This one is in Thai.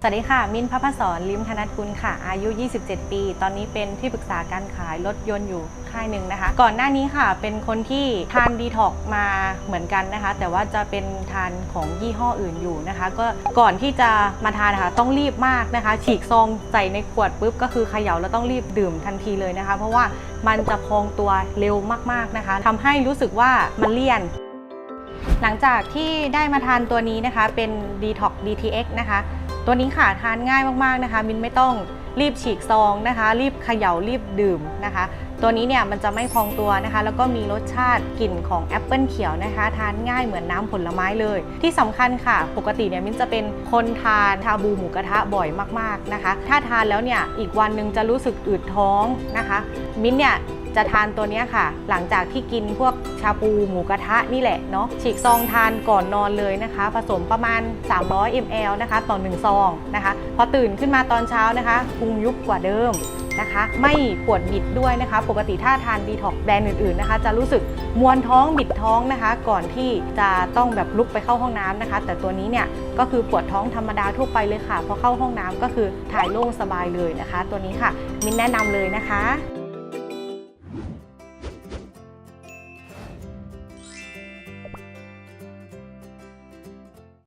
สวัสดีค่ะ มินพระพศรลิมธนัทกุลค่ะ อายุ 27 ปี ตอนนี้เป็นที่ปรึกษาการขายรถยนต์อยู่ค่ายหนึ่งนะคะ ก่อนหน้านี้ค่ะเป็นคนที่ทานดีท็อกมาเหมือนกันนะคะ แต่ว่าจะเป็นทานของยี่ห้ออื่นอยู่นะคะ ก็ก่อนที่จะมาทานนะคะต้องรีบมากนะคะ ฉีกซองใส่ในขวดปุ๊บก็คือเขย่าแล้วต้องรีบดื่มทันทีเลยนะคะ เพราะว่ามันจะพองตัวเร็วมากๆนะคะทำให้รู้สึกว่ามันเลี่ยน หลังจากที่ได้มาทานตัวนี้นะคะเป็น Detox DTX นะคะ ตัวนี้ค่ะทานง่ายมากๆนะคะ มินไม่ต้องรีบฉีกซองนะคะ รีบเขย่ารีบดื่มนะคะ ตัวนี้เนี่ยมันจะไม่พองตัวนะคะ แล้วก็มีรสชาติกลิ่นของแอปเปิลเขียวนะคะ ทานง่ายเหมือนน้ำผลไม้เลย ที่สำคัญค่ะ ปกติเนี่ยมินจะเป็นคนทานชาบูหมูกระทะบ่อยมากๆนะคะ ถ้าทานแล้วเนี่ยอีกวันหนึ่งจะรู้สึกอืดท้องนะคะ มินเนี่ย จะทานตัวนี้ค่ะ หลังจากที่กินพวกชาปูหมูกระทะนี่แหละเนาะฉีกซองทานก่อนนอนเลยนะคะ ผสมประมาณ 300 ml นะคะต่อ1ซองนะคะ พอตื่นขึ้นมาตอนเช้านะคะพุงยุบกว่าเดิมนะคะไม่ปวดบิดด้วยนะคะ ปกติถ้าทานดีท็อกแบรนด์อื่นๆนะคะ จะรู้สึกมวนท้องบิดท้องนะคะ ก่อนที่จะต้องแบบลุกไปเข้าห้องน้ำนะคะ แต่ตัวนี้เนี่ยก็คือปวดท้องธรรมดาทั่วไปเลยค่ะพอเข้าห้องน้ำก็คือถ่ายโล่งสบายเลยนะคะ ตัวนี้ค่ะ มินแนะนำเลยนะคะ